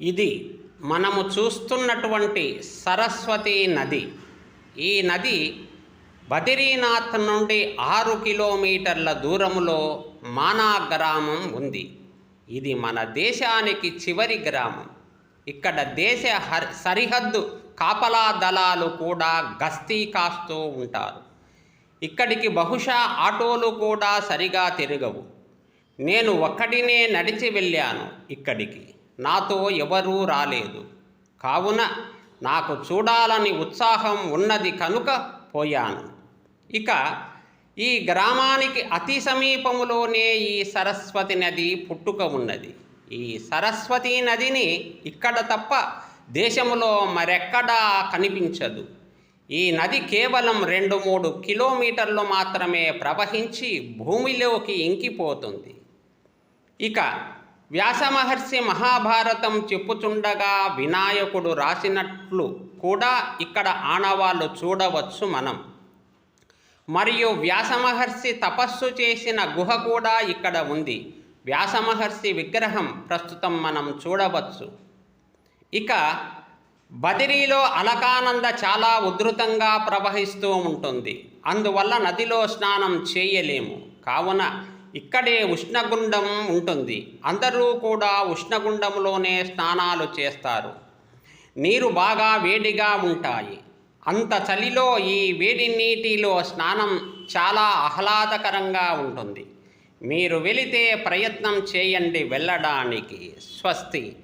ఇది మనము చూస్తున్నటువంటి సరస్వతి నది. ఈ నది బద్రీనాథ్ నుండి ఆరు కిలోమీటర్ల దూరములో మానా గ్రామం ఉంది. ఇది మన దేశానికి చివరి గ్రామం. ఇక్కడ దేశ హర్ సరిహద్దు కాపలా దళాలు కూడా గస్తీ కాస్తూ ఉంటారు. ఇక్కడికి బహుశా ఆటోలు కూడా సరిగా తిరగవు. నేను ఒక్కడినే నడిచి వెళ్ళాను ఇక్కడికి. నాతో ఎవరూ రాలేదు. కావున నాకు చూడాలని ఉత్సాహం ఉన్నది కనుక పోయాను. ఇక ఈ గ్రామానికి అతి సమీపములోనే ఈ సరస్వతి నది పుట్టుక ఉన్నది. ఈ సరస్వతి నదిని ఇక్కడ తప్ప దేశంలో మరెక్కడా కనిపించదు. ఈ నది కేవలం రెండు మూడు కిలోమీటర్లు మాత్రమే ప్రవహించి భూమిలోకి ఇంకిపోతుంది. ఇక వ్యాసమహర్షి మహాభారతం చెప్పుచుండగా వినాయకుడు రాసినట్లు కూడా ఇక్కడ ఆనవాళ్ళు చూడవచ్చు మనం. మరియు వ్యాసమహర్షి తపస్సు చేసిన గుహ కూడా ఇక్కడ ఉంది. వ్యాసమహర్షి విగ్రహం ప్రస్తుతం మనం చూడవచ్చు. ఇక బదిరీలో అలకానంద చాలా ఉధృతంగా ప్రవహిస్తూ ఉంటుంది. అందువల్ల నదిలో స్నానం చేయలేము. కావున ఇక్కడే ఉష్ణగుండం ఉంటుంది. అందరూ కూడా ఉష్ణగుండంలోనే స్నానాలు చేస్తారు. నీరు బాగా వేడిగా ఉంటాయి. అంత చలిలో ఈ వేడి నీటిలో స్నానం చాలా ఆహ్లాదకరంగా ఉంటుంది. మీరు వెళితే ప్రయత్నం చేయండి వెళ్ళడానికి. స్వస్తి.